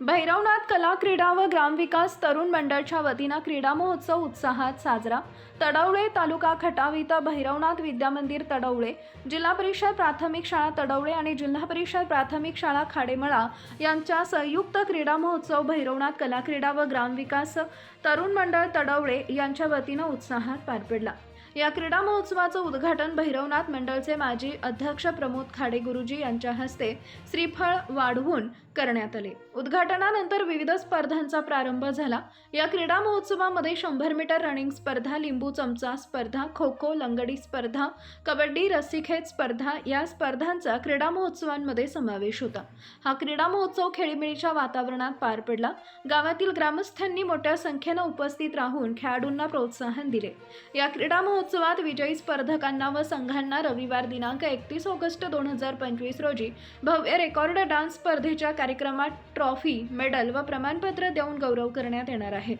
भैरवनाथ कला क्रीडा व ग्रामविकास तरुण मंडळच्या वतीनं क्रीडा महोत्सव उत्साहात साजरा. तडवळे तालुका खटाव इथं भैरवनाथ विद्यामंदिर तडवळे जिल्हा परिषद प्राथमिक शाळा तडवळे आणि जिल्हा परिषद प्राथमिक शाळा खाडेमळा यांच्या संयुक्त क्रीडा महोत्सव भैरवनाथ कला क्रीडा व ग्रामविकास तरुण मंडळ तडवळे यांच्या वतीनं उत्साहात पार पडला. या क्रीडा महोत्सवाचं उद्घाटन भैरवनाथ मंडळचे माजी अध्यक्ष प्रमोद खाडे गुरुजी यांच्या हस्ते श्रीफळ वाढवून करण्यात आले. उद्घाटनानंतर विविध स्पर्धांचा प्रारंभ झाला. या क्रीडा महोत्सवामध्ये शंभर मीटर रनिंग स्पर्धा लिंबू चमचा स्पर्धा खो खो लंगडी स्पर्धा कबड्डी रस्सीखेच स्पर्धा या स्पर्धांचा क्रीडा महोत्सवांमध्ये समावेश होता. हा क्रीडा महोत्सव खेळीमेळीच्या वातावरणात पार पडला. गावातील ग्रामस्थांनी मोठ्या संख्येनं उपस्थित राहून खेळाडूंना प्रोत्साहन दिले. या क्रीडा महोत्सवात विजयी स्पर्धकांना व संघांना रविवार दिनांक एकतीस ऑगस्ट दोन हजार पंचवीस रोजी भव्य रेकॉर्ड डान्स स्पर्धेच्या कार्यक्रमात ट्रॉफी मेडल व प्रमाणपत्र देऊन गौरव करण्यात येणार आहे.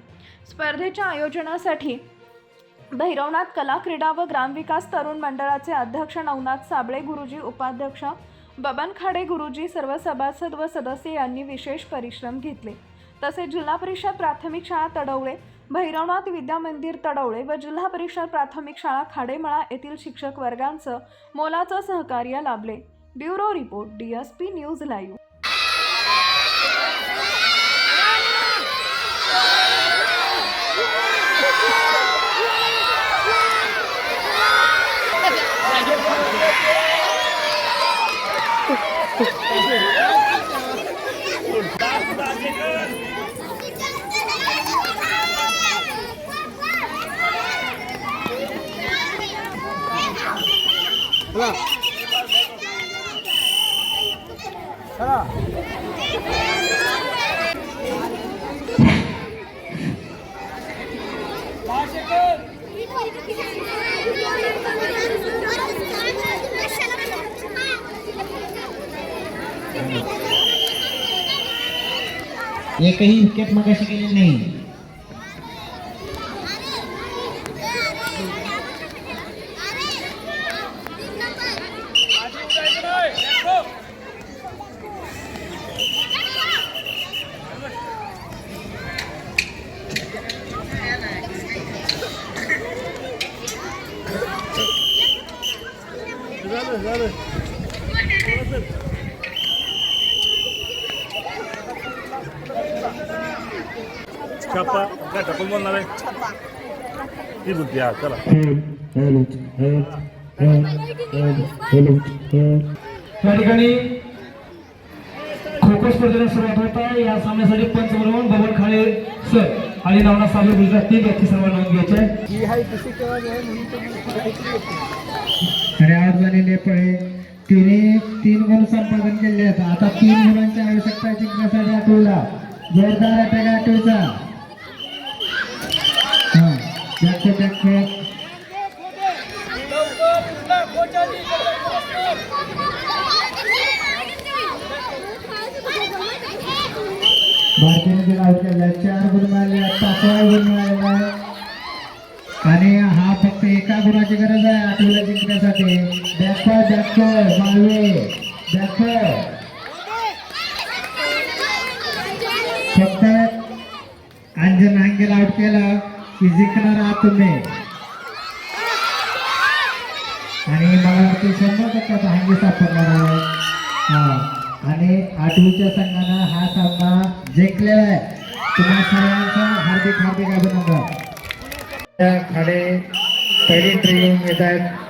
स्पर्धेच्या आयोजनासाठी भैरवनाथ कला क्रीडा व ग्रामविकास तरुण मंडळाचे अध्यक्ष नवनाथ साबळे गुरुजी उपाध्यक्ष बबन खाडे गुरुजी सर्व सभासद व सदस्य यांनी विशेष परिश्रम घेतले. तसेच जिल्हा परिषद प्राथमिक शाळा तडवळे भैरवनाथ विद्या मंदिर तडवळे व जिल्हा परिषद प्राथमिक शाळा खाडेमळा येथील शिक्षक वर्गांचं मोलाचं सहकार्य लाभले. ब्युरो रिपोर्ट डी एस ये कहीं विकेट मगाशी के लिए नहीं। छापा. काय टाकून बोलणार आहे? ती बुद्धी हा चला. या ठिकाणी खो खो स्पर्धेला सुरुवात होत आहे. या सामन्यासाठी पंच म्हणून बबन खाळे सर आणि नवनाथ साबळे गुजरात तीन व्यक्ती सर्व नोंद घ्यायचे आणि आज झालेले पळे. तिने तीन गुण संपादन केले आहेत. आता तीन गुणांची आवश्यकता जिंकण्यासाठी आठवला. जोरदार अटॅक आठवचा. हा जास्त आउट केला चार गुण मिळाले पाचवा गुण मिळालेला आणि हा फक्त एका गुणाची गरज आहे आठवड्या जिंकण्यासाठी. बॅकर मालवे बॅकर फक्त अंजन हांगेला आउट केलं की जिंकणार आहात तुम्ही. आणि मला वाटते शंभर टक्के हांगे सापडणार आहे हा आणि आठवीच्या संघानं हा सामना जिंकलेला आहे तुम्हा सर्वांचा हार्दिक हार्दिक अभिनंदन. खाडे पहिली ट्रेनिंग येत आहेत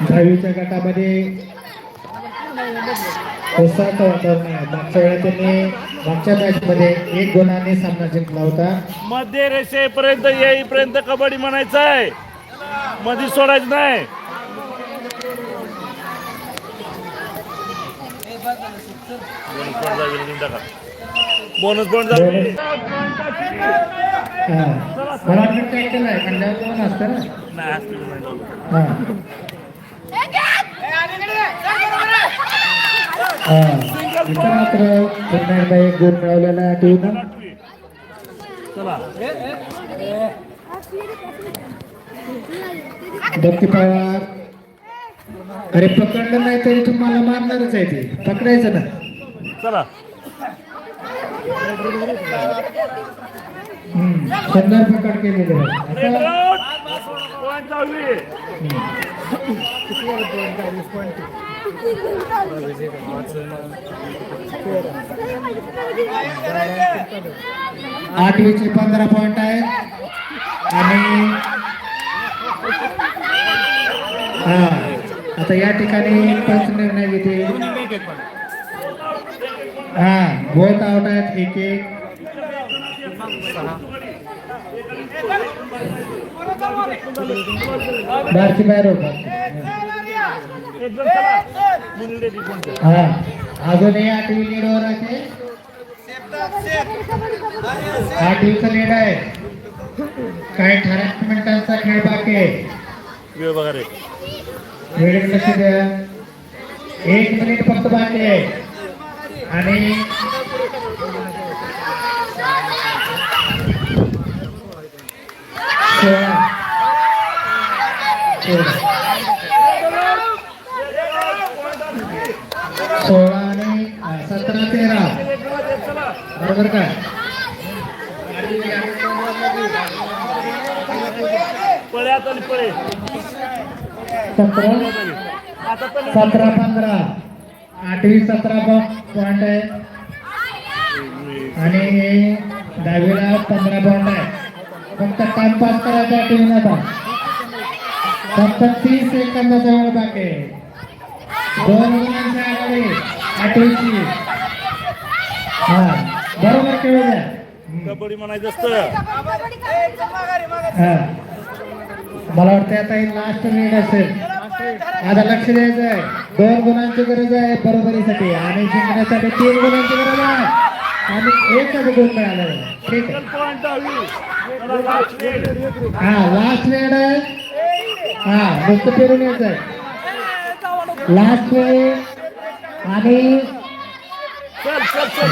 दहावीच्या गटामध्ये उत्साहाचं वातावरण आहे. मागच्या वेळेला त्यांनी मागच्या मॅच मध्ये एक गुणाने सामना जिंकला होता. मध्य रेषेपर्यंत येईपर्यंत कबड्डी म्हणायचं आहे. मध्ये सोडायचं नाही. Bonus point. मला वाटलं दोन असतं ना? मात्र पुन्हा एक गुण मिळवलेला आहे आठवीनं दत्ती पवार अरे पकडलं नाही तरी तुम्हाला मारणारच आहे ते पकडायचं ना चला. हम्म, सुंदर प्रकट केलेले आहे आठवीचे पंधरा पॉइंट आहेत. आणि हा आता या ठिकाणी पंच निर्णय घेते हा बोथ आउट आहेत एक एक. बारकी बाहेर होता हा अजूनही आठवी लीडवर आहे आठवीचं लीड आहे. काही ठराविक मिनिटांचा खेळ बाकी आहे? वेळ बघा रे. वेळेत लक्ष द्या? एक मिनिट फक्त बाकी आहे. आणि सोळा सोळा. आणि सतरा तेरा बरोबर काय? सतरा सतरा पंधरा. आठवी सतरा पॉइंट आहे. आणि दहावीला पंधरा पॉइंट आहे. फक्त टाइमपास करायचा आठवीला आता फक्त तीस सेकंदाचा वेळ बाकी. आहे दोन गुणांची आघाडी आठवीची. हा बरोबर द्या. कबड्डी म्हणायचं असतं. मला वाटतं आता ही लास्ट मिनिट असेल. आता लक्ष द्यायचं आहे दोन गुणांची गरज आहे बरोबरीसाठी. आणि जिंकण्यासाठी तीन गुणांची गरज आहे. आणि एकच गुण मिळाला ठीक आहे. हा लास्ट वेळ आहे. हा नुसतं फिरून यायचं आहे लास्ट वेळ आणि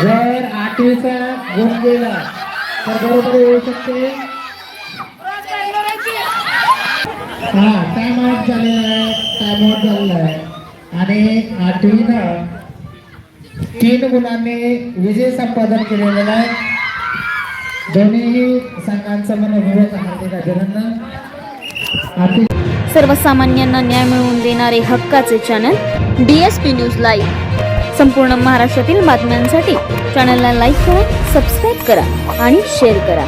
जर आठवीचा गुण गेला. तर बरोबर येऊ शकते. हा टाइम आउट झालेला आहे टाइम आउट झालेला आहे. आणि आठवीनं तीन गुणांनी विजय संपादन केलेला आहे. दोन्ही संघांचं मनोभावाचं हार्दिक अभिनंदन. सर्वसामान्यांना न्याय मिळवून देणारे हक्काचे channel D S P news live संपूर्ण महाराष्ट्रातील बातम्यांसाठी चॅनलला लाईक करा सबस्क्राईब करा आणि शेअर करा.